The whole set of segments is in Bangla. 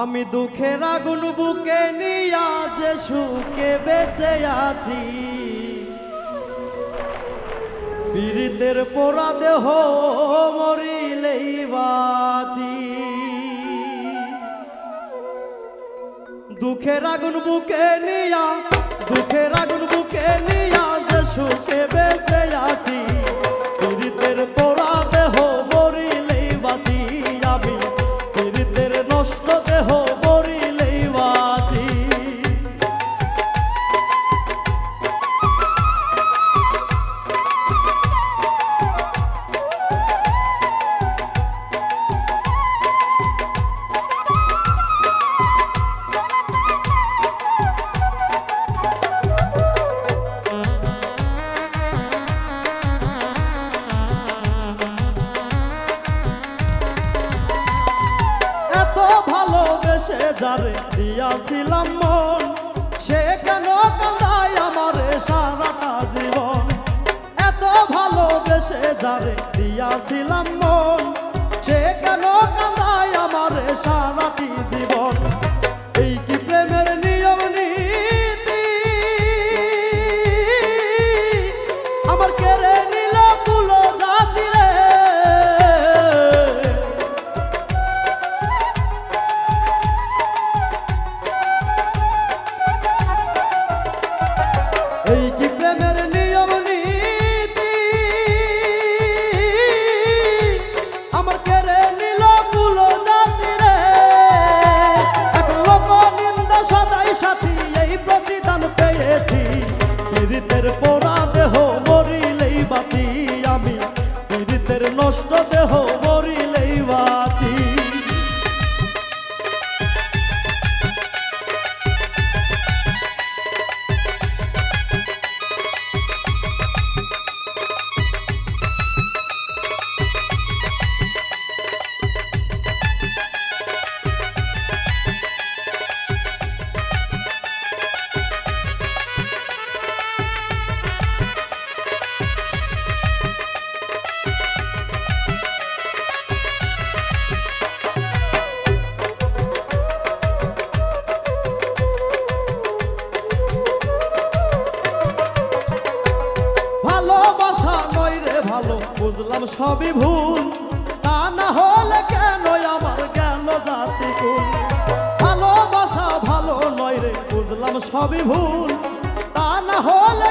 আমি দুঃখের আগুন বুকে নিয়া যে সুখে বেঁচে আছি। পীড়িতের পোড়া দেহ মরিলেই বাঁচি। দুঃখের আগুন বুকে নিয়া দুঃখের আগুন বুকে নিয়া যে সুখে বেঁচে আছি। ভালোবেসে যারে দিয়াছিলাম মন। সে কেন কাঁদায় আমার সারাটা জীবন? এত ভালোবেসে পীড়িতের পোড়া দেহ বুঝলাম সবই ভুল। তা না হলে কেন আমার কেন জাতি কুল? ভালোবাসা ভালো নয় রে, বুঝলাম সবই ভুল। তা না হলে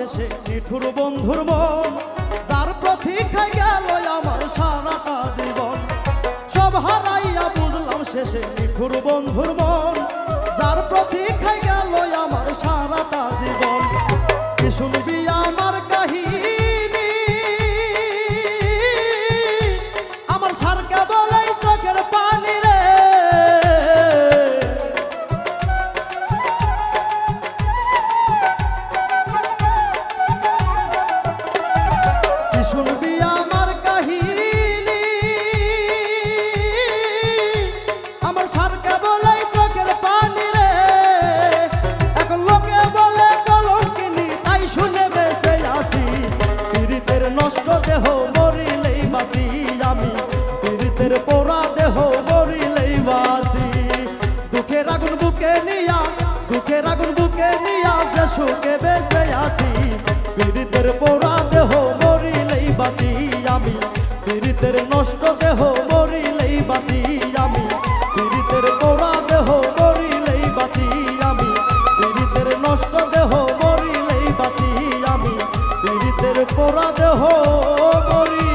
শেষে নিঠুর বন্ধুর মন। নিয়া দুঃখের আগুন বুকে নিয়া, যে সুখে বেঁচে আছি। পীড়িতের পোড়া দেহ মরিলেই বাঁচি আমি। পীড়িতের নষ্ট দেহ মরিলেই বাঁচি আমি। পীড়িতের পোড়া দেহ মরিলেই বাঁচি আমি। পীড়িতের নষ্ট দেহ মরিলেই বাঁচি আমি। পীড়িতের পোড়া দেহ মরি